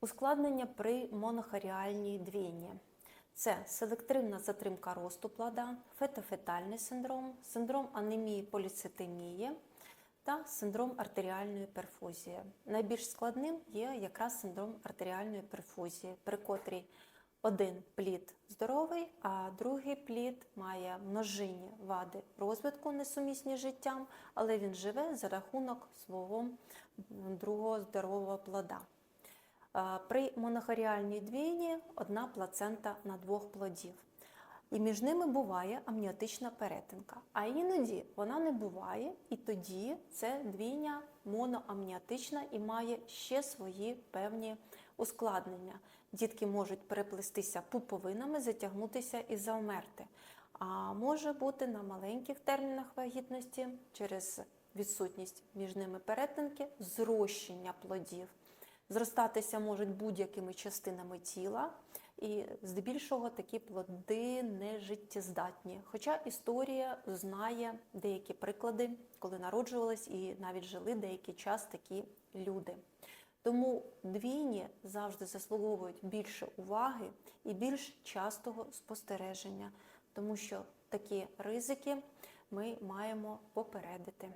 Ускладнення при монохоріальній двійні. Це селективна затримка росту плода, фетофетальний синдром, синдром анемії поліцитемії та синдром артеріальної перфузії. Найбільш складним є якраз синдром артеріальної перфузії, при котрій один плід здоровий, а другий плід має множинні вади розвитку, несумісні з життям, але він живе за рахунок свого другого здорового плода. Е, При монохоріальній двійні одна плацента на двох плодів. І між ними буває амніотична перетинка. А іноді вона не буває, і тоді це двійня моноамніотична і має ще свої певні ускладнення. Дітки можуть переплестися пуповинами, затягнутися і завмерти. А може бути на маленьких термінах вагітності через відсутність між ними перетинки зрощення плодів. Зростатися можуть будь-якими частинами тіла, і здебільшого такі плоди не життєздатні. Хоча історія знає деякі приклади, коли народжувались і навіть жили деякий час такі люди. Тому двійні завжди заслуговують більше уваги і більш частого спостереження, тому що такі ризики ми маємо попередити.